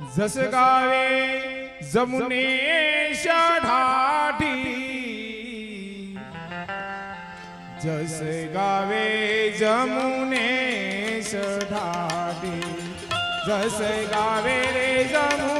जस गावे जमुनेश ढाठी जस गावे जमुनेश ढाठी जस गावे रे जमुने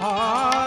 Ah.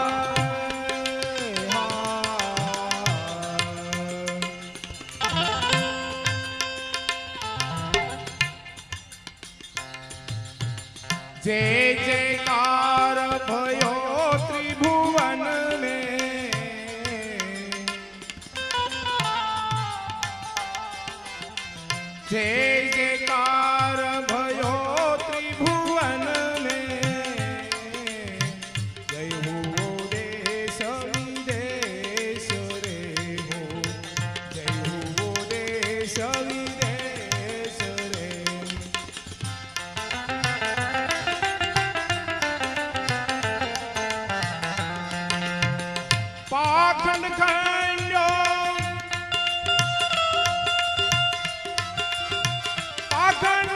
stand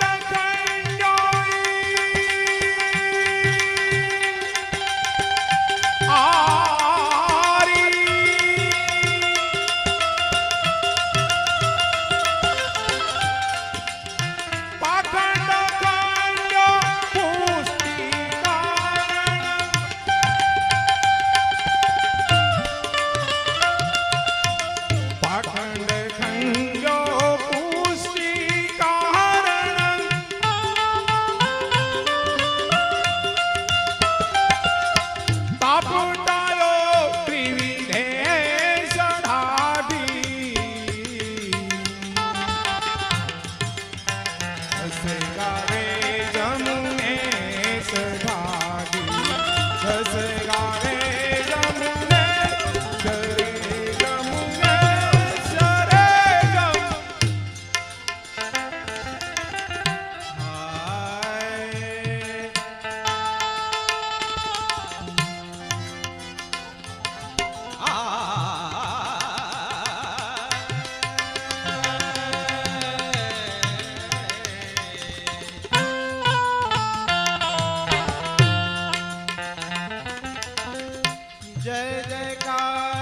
का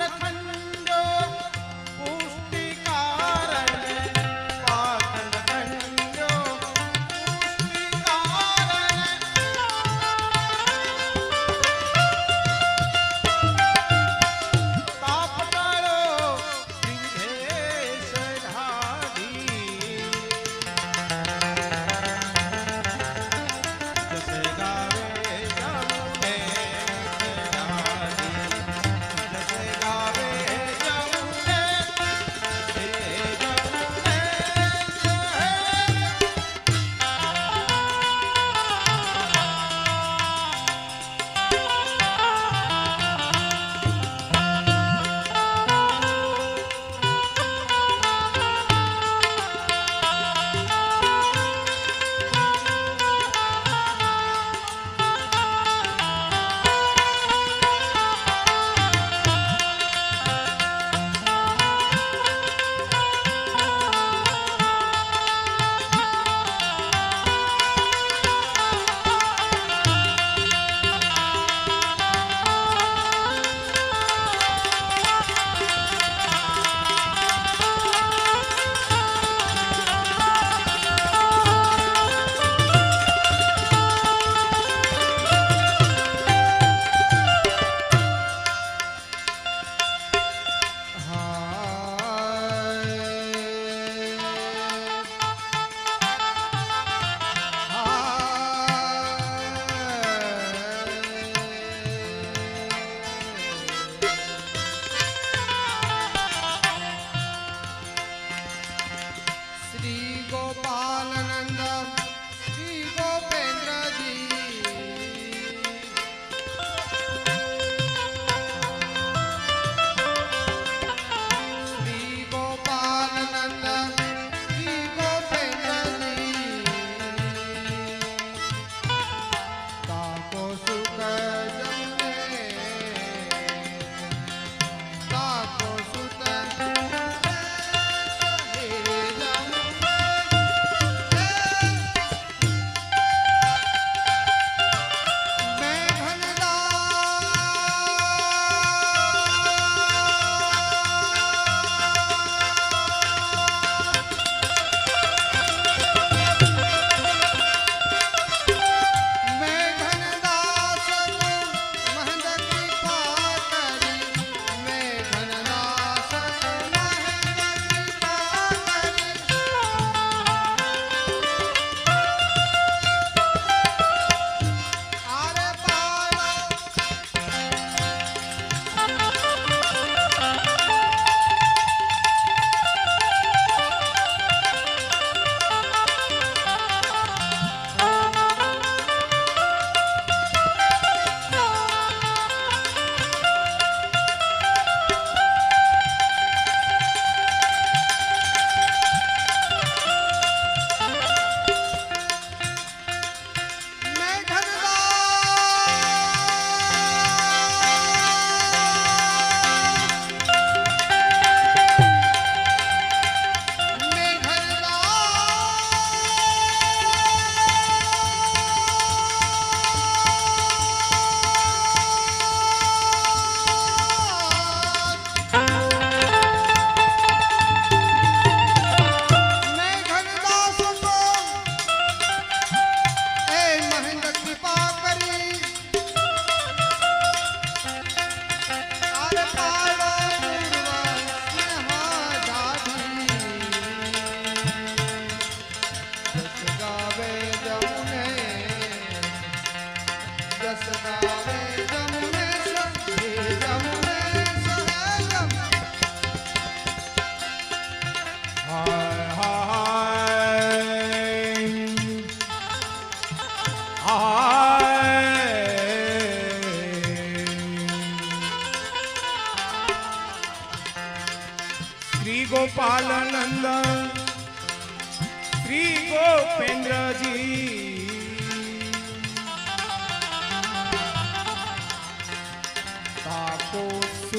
अनखन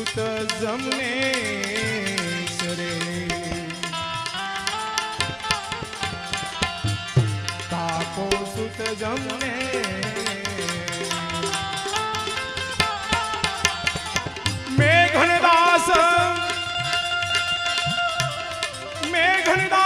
સુત જમને રે તાકો સુત જમને. મેઘનદાસ મેઘનદાસ